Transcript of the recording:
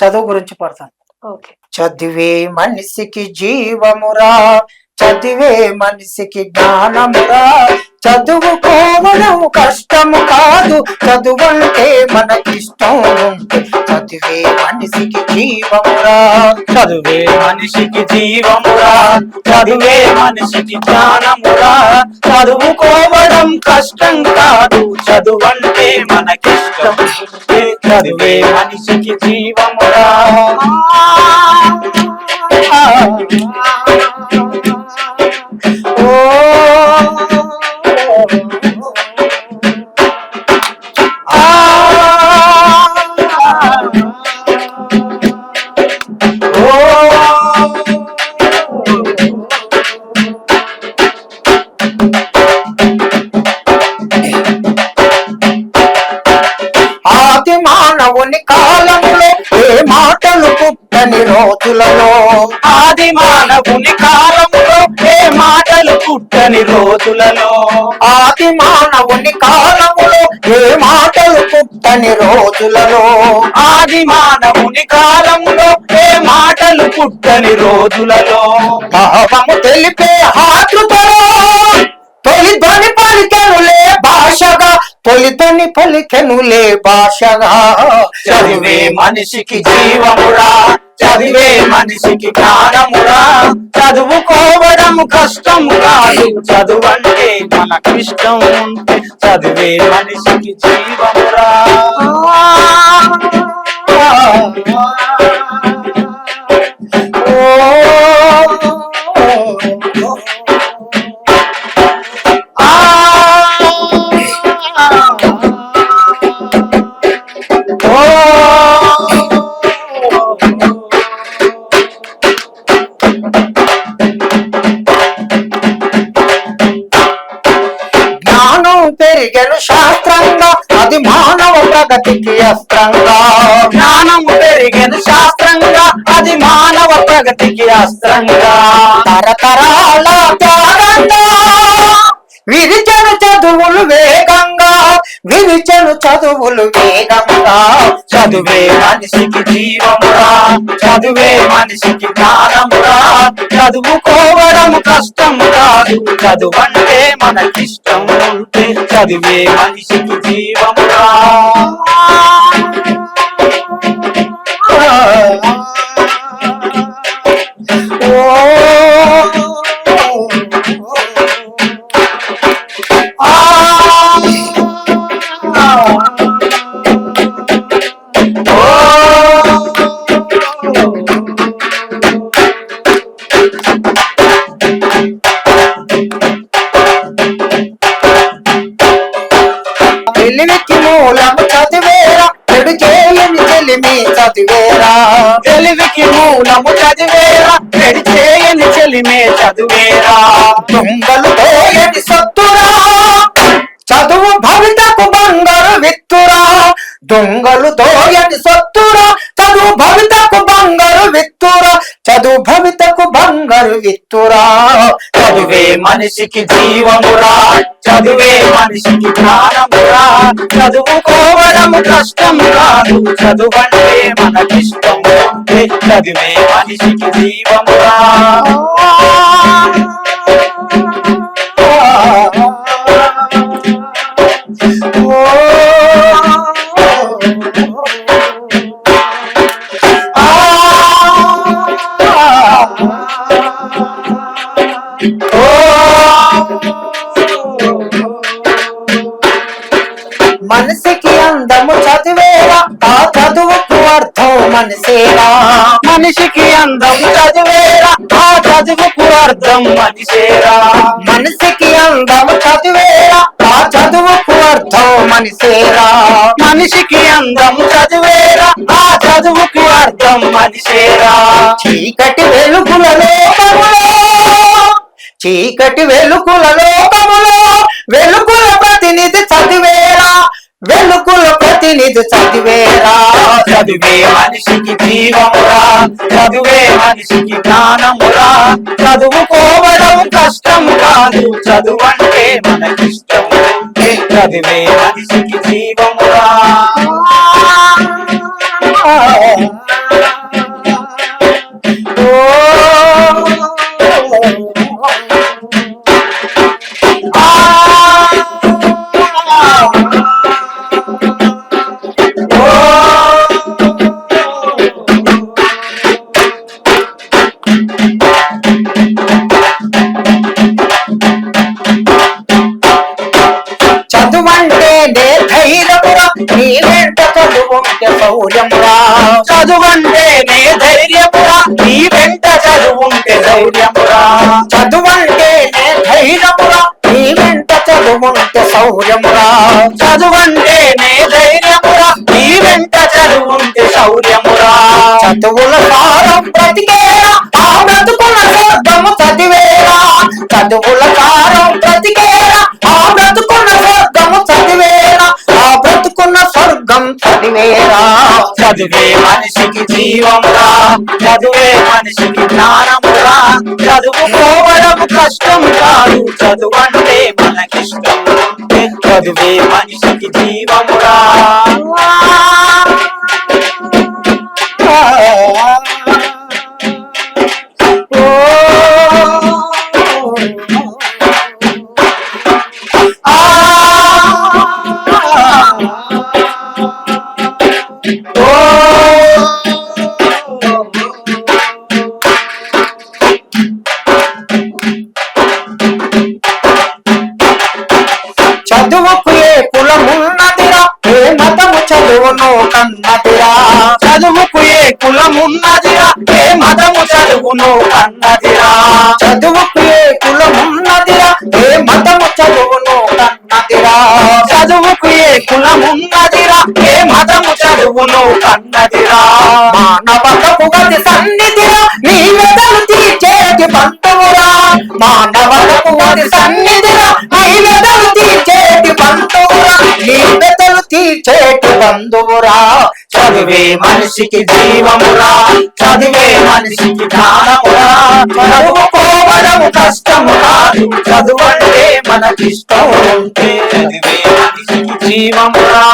చదువు గురించి పడతాను. ఓకే. చదివే మనిషికి జీవమురా చదివే మనిషికి జ్ఞానమురా. చదువుకోవడం కష్టము కాదు చదువంటే మనకిష్టం చదివే మనిషికి జీవమురా. చదువే మనిషికి జీవమురా చదువే మనిషికి జ్ఞానమురా. చదువుకోవడం కష్టం కాదు చదువంటే మనకిష్టం చదువే మనిషికి జీవమురా. రోజులలో ఆది మానవుని కాలములో ఏ మాటలు పుట్టని రోజులలో? ఆది మానవుని కాలములో ఏ మాటలు పుట్టని రోజులలో? ఆది మానవుని కాలములో ఏ మాటలు పుట్టని రోజులలో? భావము తెలిపే ఆతృతలో తొలి ధ్వని పలికెనులే భాషగా తొలి పలికెనులే భాషగా. చదివే మనిషికి జీవమురా. చదివే మనిషికి జ్ఞానమురా చదువుకోవడం కష్టం కాదు చదువంటే మనకిష్టం ఉంటే చదివే మనిషికి జీవమురా Oh పెరిగెను శాస్త్రంగా అది మానవ ప్రగతికి అస్త్రంగా. జ్ఞానం పెరిగిన శాస్త్రంగా అది మానవ ప్రగతికి అస్త్రంగా. తరతరాల త్యాగంగా విరిచను చదువులు వేగంగా విరిచను చదువులు వేగంగా. చదువే మనిషికి జీవమురా చదువే మనిషికి జ్ఞానమురా చదువుకోవడం కష్టం కాదు చదువంటే మనకిష్టం ఉంటే చదివే మనిషికి జీవమురా. చదివేరా తెలివికి మూలము చదివేరా. చెడి చేయని చెలిమే చదివేరా. దొంగలు పోయటి సత్తురా. చదువు భవితకు బంగారు విత్తురా. దొంగలు దోయని సత్తురా. చదువు భవితకు బంగారు విత్తురా. చదువు భవిత విత్తురా. చదువే మనిషికి జీవమురా. చదువే మనిషికి ప్రాణమురా. చదువుకోవడం కష్టం కాదు చదువంటే మనకిష్టం చదివే మనిషికి జీవమురా. మనసేరా మనిషికి అందం చదివేరా. ఆ చదువుకు అర్థం మనిషేరా. మనిషికి అందం చదివేరా. ఆ చదువుకు అర్థం మనిషేరా. మనిషికి అందం చదివేరా. ఆ చదువుకు అర్థం మనిషేరా. చీకటి వెలుగుల లోకములో చీకటి వెలుగుల లోకములో వెలుగుల ప్రతినిధి చదివేరా. వెలుగుల నిజ చదివేరా చదువే మనిషికి జీవమురా చదువే మనిషికి జ్ఞానమురా. చదువుకోవడం కష్టం కాదు చదువంటే మనకిష్టం చదివే మనిషికి జీవమురా. చదువుంటే శౌర్యమురా చదువంటేనే ధైర్యమురా. నీ వెంట చదువుంటే శౌర్యమురా చదువంటే నే ధైర్యమురా. నీ వెంట చదువుంటే శౌర్యమురా చదువంటేనే ధైర్యమురా. నీ వెంట చదువుంటే శౌర్యమురా చదువుల సారం బ్రతికే చదివేరా చదువే మనిషికి జీవంరా? చదువే మనిషికి జ్ఞానంరా? చదువుకోవడం కష్టం కాదు. చదువంటే మనకిష్టం. చదువే మనిషికి జీవమురా కులమున్నదిరా ఏ మతము చదువును అన్నదిరా చదువుకు ఏ కులమున్నదిరా ఏ మతము చదువును కన్నదిరా. చదువుకు ఏ కులమున్నదిరా ఏ మతము చదువును అన్నదిరా మానవతకు గతి సన్నిధిరా నీ వెదలు తీర్చేటి బంధువురా. మానవతకు గతి సన్నిధిరా నీ వెదలు తీర్చేటి బంధువురా. నీ తీర్చేటి బంధువురా. చదివే మనిషికి జీవమురా. చదివే మనిషికి జ్ఞానమురా. చదువుకోవడం కష్టము కాదు చదువంటే మనకిష్టం ఉంటే చదివే మనిషికి జీవమురా.